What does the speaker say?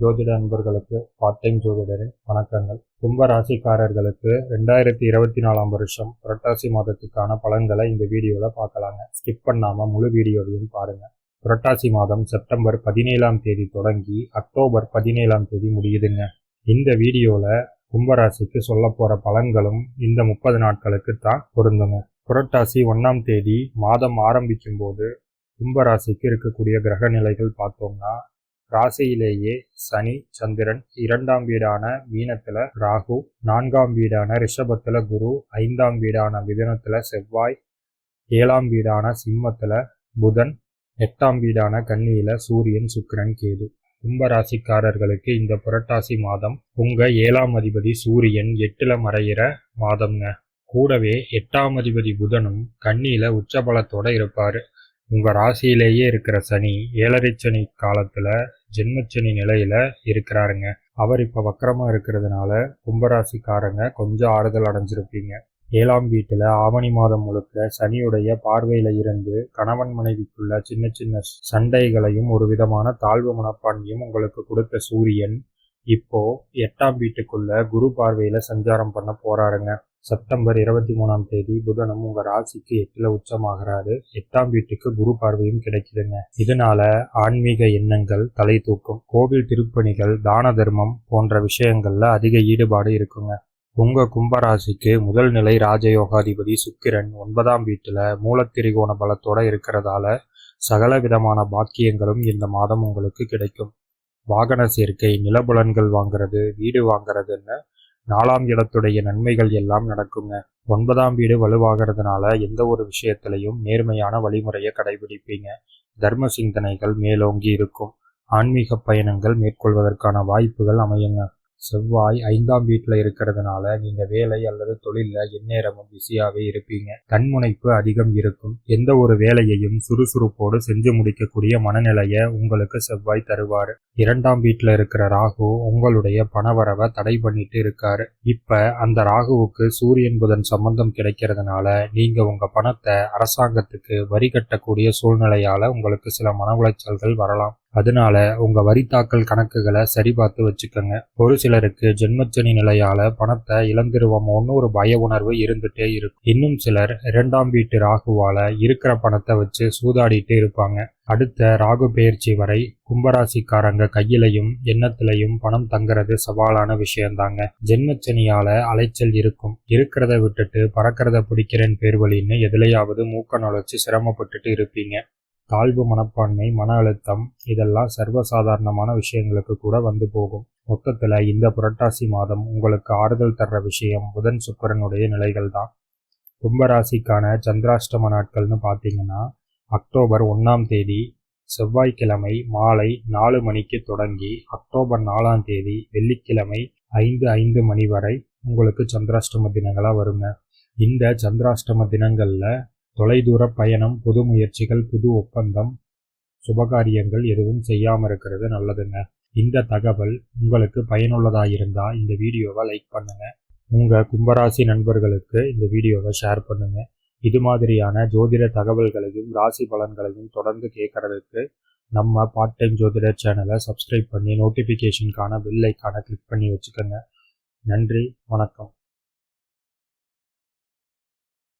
ஜோதிட நண்பர்களுக்கு part time ஜோதிடரின் வணக்கங்கள். கும்ப ராசிக்காரர்களுக்கு ரெண்டாயிரத்தி இருபத்தி நாலாம் வருஷம் புரட்டாசி மாதத்துக்கான பலன்களை இந்த வீடியோவில் பார்க்கலாங்க. ஸ்கிப் பண்ணாமல் முழு வீடியோவையும் பாருங்கள் புரட்டாசி மாதம் செப்டம்பர் பதினேழாம் தேதி தொடங்கி அக்டோபர் பதினேழாம் தேதி முடியுதுங்க. இந்த வீடியோவில் கும்பராசிக்கு சொல்ல போகிற பலன்களும் இந்த முப்பது நாட்களுக்கு தான் பொருந்துங்க. புரட்டாசி ஒன்றாம் தேதி மாதம் ஆரம்பிக்கும் போது கும்பராசிக்கு இருக்கக்கூடிய கிரக நிலைகள் பார்த்தோம்னா ராசியிலேயே சனி சந்திரன் இரண்டாம் வீடான மீனத்துல ராகு நான்காம் வீடான ரிஷபத்துல குரு ஐந்தாம் வீடான மிதனத்துல செவ்வாய் ஏழாம் வீடான சிம்மத்துல புதன் எட்டாம் வீடான கன்னியில சூரியன் சுக்கிரன் கேது. கும்பராசிக்காரர்களுக்கு இந்த புரட்டாசி மாதம் உங்க ஏழாம் அதிபதி சூரியன் எட்டுல மறையிற மாதம்ங்க. கூடவே எட்டாம் அதிபதி புதனும் கண்ணியில உச்சபலத்தோட இருப்பாரு. உங்க ராசியிலேயே இருக்கிற சனி ஏழரை சனி காலத்துல ஜென்மச்சனி நிலையில இருக்கிறாருங்க. அவர் இப்ப வக்கரமா இருக்கிறதுனால கும்பராசிக்காரங்க கொஞ்சம் ஆறுதல் அடைஞ்சிருப்பீங்க. ஏழாம் வீட்டில் ஆவணி மாதம் முழுக்க சனியுடைய பார்வையில் இருந்து கணவன் மனைவிக்குள்ள சின்ன சின்ன சண்டைகளையும் ஒரு விதமான தாழ்வு மனப்பான்மையும் உங்களுக்கு கொடுத்த சூரியன் இப்போ எட்டாம் வீட்டுக்குள்ள குரு பார்வையில சஞ்சாரம் பண்ண போறாருங்க. செப்டம்பர் இருபத்தி மூணாம் தேதி புதனும் உங்க ராசிக்கு எட்டுல உச்சமாகிறாரு. எட்டாம் வீட்டுக்கு குரு பார்வையும் கிடைக்குதுங்க. இதனால ஆன்மீக எண்ணங்கள் தலை தூக்கும் கோவில் திருப்பணிகள் தான தர்மம் போன்ற விஷயங்கள்ல அதிக ஈடுபாடு இருக்குங்க. உங்க கும்பராசிக்கு முதல் நிலை ராஜயோகாதிபதி சுக்கிரன் ஒன்பதாம் வீட்டுல மூலத்திரிகோண பலத்தோட இருக்கிறதால சகல விதமான பாக்கியங்களும் இந்த மாதம் உங்களுக்கு கிடைக்கும். வாகன சேர்க்கை நிலபுலன்கள் வாங்குறது வீடு வாங்குறதுன்னு நாலாம் இடத்துடைய நன்மைகள் எல்லாம் நடக்குங்க. ஒன்பதாம் வீடு வலுவாகிறதுனால எந்த ஒரு விஷயத்திலையும் நேர்மையான வழிமுறையை கடைபிடிப்பீங்க. தர்ம சிந்தனைகள் மேலோங்கி இருக்கும். ஆன்மீக பயணங்கள் மேற்கொள்வதற்கான வாய்ப்புகள் அமையுங்க. செவ்வாய் ஐந்தாம் வீட்டில் இருக்கிறதுனால நீங்க வேலை அல்லது தொழிலில் எந்நேரமும் பிஸியாகவே இருப்பீங்க. தன்முனைப்பு அதிகம் இருக்கும். எந்த ஒரு வேலையையும் சுறுசுறுப்போடு செஞ்சு முடிக்கக்கூடிய மனநிலையை உங்களுக்கு செவ்வாய் தருவார். இரண்டாம் வீட்டில் இருக்கிற ராகு உங்களுடைய பணவரவை தடை பண்ணிட்டு இருக்காரு. இப்ப அந்த ராகுவுக்கு சூரியன் புதன் சம்பந்தம் கிடைக்கிறதுனால நீங்க உங்க பணத்தை அரசாங்கத்துக்கு வரி கட்டக்கூடிய சூழ்நிலையால உங்களுக்கு சில மன உளைச்சல்கள் வரலாம். அதனால உங்க வரி தாக்கல் கணக்குகளை சரி பார்த்து வச்சுக்கோங்க. ஒரு சிலருக்கு ஜென்மச்சனி நிலையால பணத்தை இழந்துருவோமோன்னு ஒரு பய உணர்வு இருந்துட்டே இருக்கும். இன்னும் சிலர் இரண்டாம் வீட்டு ராகுவால இருக்கிற பணத்தை வச்சு சூதாடிட்டு இருப்பாங்க. அடுத்த ராகு பெயர்ச்சி வரை கும்பராசிக்காரங்க கையிலையும் எண்ணத்திலையும் பணம் தங்குறது சவாலான விஷயம்தாங்க ஜென்மச்சனியால அலைச்சல் இருக்கும். இருக்கிறத விட்டுட்டு பறக்கிறத பிடிக்கிறேன் பேர் வழின்னு எதுலையாவது மூக்க நுழைச்சு சிரமப்பட்டுட்டு இருப்பீங்க. தாழ்வு மனப்பான்மை மன அழுத்தம் இதெல்லாம் சர்வசாதாரணமான விஷயங்களுக்கு கூட வந்து போகும். மொத்தத்தில் இந்த புரட்டாசி மாதம் உங்களுக்கு ஆறுதல் தர்ற விஷயம் புதன் சுக்கரனுடைய நிலைகள் தான். கும்பராசிக்கான சந்திராஷ்டம நாட்கள்னு பார்த்தீங்கன்னா அக்டோபர் ஒன்றாம் தேதி செவ்வாய்க்கிழமை மாலை நாலு மணிக்கு தொடங்கி அக்டோபர் நாலாம் தேதி வெள்ளிக்கிழமை ஐந்து ஐந்து மணி வரை உங்களுக்கு சந்திராஷ்டம தினங்களாக வருங்க. இந்த சந்திராஷ்டம தினங்களில் தொலைதூர பயணம் புது முயற்சிகள் புது ஒப்பந்தம் சுபகாரியங்கள் எதுவும் செய்யாமல் இருக்கிறது நல்லதுங்க. இந்த தகவல் உங்களுக்கு பயனுள்ளதாக இருந்தால் இந்த வீடியோவை லைக் பண்ணுங்க. உங்கள் கும்பராசி நண்பர்களுக்கு இந்த வீடியோவை ஷேர் பண்ணுங்க. இது மாதிரியான ஜோதிட தகவல்களையும் ராசி பலன்களையும் தொடர்ந்து கேட்கறதுக்கு நம்ம பார்ட் டைம் ஜோதிடர் சேனலை சப்ஸ்கிரைப் பண்ணி நோட்டிஃபிகேஷனுக்கான பெல் ஐக்கானை கிளிக் பண்ணி வச்சுக்கோங்க. நன்றி வணக்கம்.